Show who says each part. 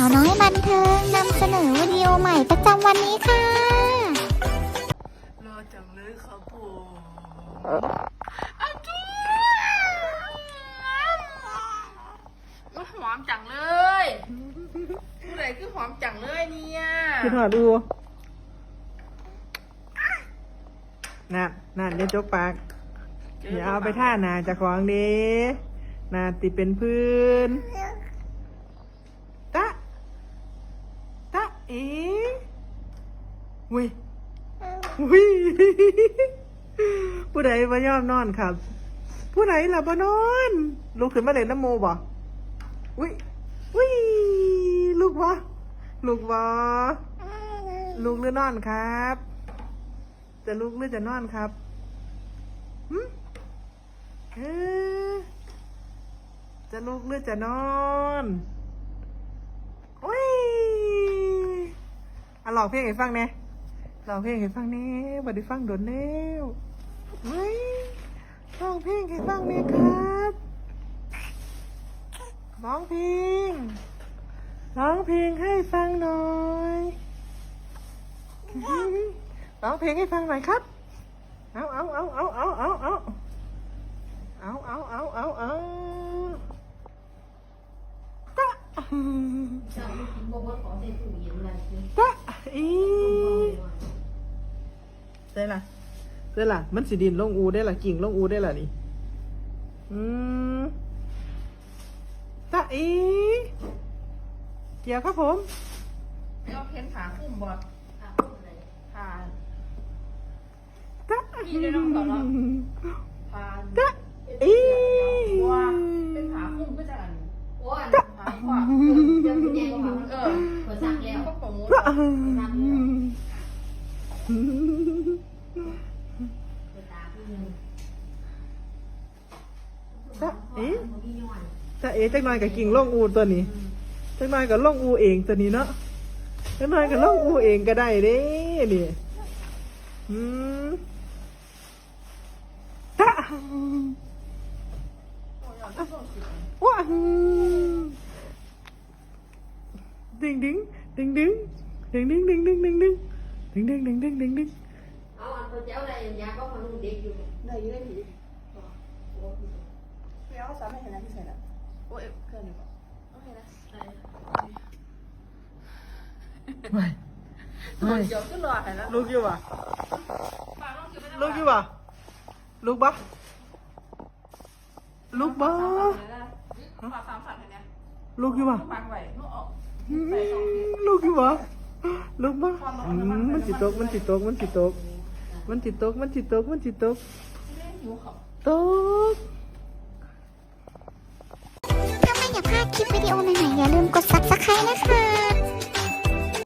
Speaker 1: าวน้อยบันเทิงนำเสนอวิดีโอใหม่ประจำวันนี้ค่ะ
Speaker 2: รอจังเลยครับผมอาจูหอมจังเลยผู้ใดคือหอมจังเลยเนี่ย
Speaker 3: คิดหอดดูนั่นนั่นเดี๋ยวจกปากอย่าเอาไปท่าหนาจากของเด้หนาติดเป็นพื้นตะตะ เอ๋เว้ยวิผู้ใดมายอมนอนครับ ผู้ใดหลับมานอนลุกขึ้นมาเล่นน้ำโมบ่วิวิลูกวะลูกวะลุกหรือนอนครับ จะลุกหรือจะนอนครับหึเออจะลุกหรือจะนอนโอ้ยอะ ลองเพลงให้ฟังแหน่ลองเพลงให้ฟังแหน่บัดได้ฟังโดนแล้วเฮ้ยลองเพลงให้ฟังแหน่ครับร้องเพลงร้องเพลงให้ฟังหน่อยร้องเพลงให้ฟังหน่อยครับ เอาเอาเอาเอาเอาเอาเอาเอาเอาเอาเอาเอาตะตะอี ได้ละได้ละมันสิดินลงอูได้ละกิ่งลงอูได้ละนี่อืมตะอีเกี่ยวครับผม
Speaker 2: เอาเพ้นขาคุ้มบอดขา
Speaker 3: ตะ
Speaker 2: พี่ได้น้องก่อนเนาะขา
Speaker 3: ตะอี
Speaker 2: ว่าเป็นขาคุ้มก็จะอัน
Speaker 4: โอ้ย
Speaker 2: ขาขวา
Speaker 4: เดี๋ยวคุณยายก็บอก
Speaker 2: เอ
Speaker 4: เอ
Speaker 2: อ
Speaker 4: อเปิดซักแล้ว
Speaker 2: ก็ประมูล
Speaker 3: ตะ
Speaker 4: เปิดตาพี่นึง
Speaker 3: ตะ เอ๊ะ
Speaker 4: พี่ย้อน
Speaker 3: ตะเอ๊ะจักหน่อยกับกิ่งลงอูตัวนี้จักหน่อยกับลงอูเองตัวนี้เนาะจักหน่อยกับลงอูเองก็ได้เด้นี่อืมตะว้าดึงดึงดึงดึงดึงดึงดึงดึงดึงดึงดึงดึงดึงดึงดึงดึง
Speaker 4: เอาอันตัวเจ้าอะไรอย่างเงี้ยก็พนุงเด็กอยู่
Speaker 2: ได้ยี่ได้ผี やばさ雨じゃないみたいな。おえ、くらねば。おへらしさい。ไม่
Speaker 3: ไม่
Speaker 2: เดี๋ยวขึ้นรอหายแล้ว
Speaker 3: ลุกอยู่ปะลุกอยู่ปะลุกปะลุก
Speaker 2: ปะสามสันเนี่ย
Speaker 3: ลุกอยู่ปะ
Speaker 2: ปักไว้ลุกออก
Speaker 3: ลูกอยู่บ่ลูกบ่มันจิตก มันจิตก มันจิตก มันจิตก มันจิตก มันจิตก ตก
Speaker 1: คลิปวิดีโอใหม่ๆอย่าลืมกดซับสไครต์นะคะ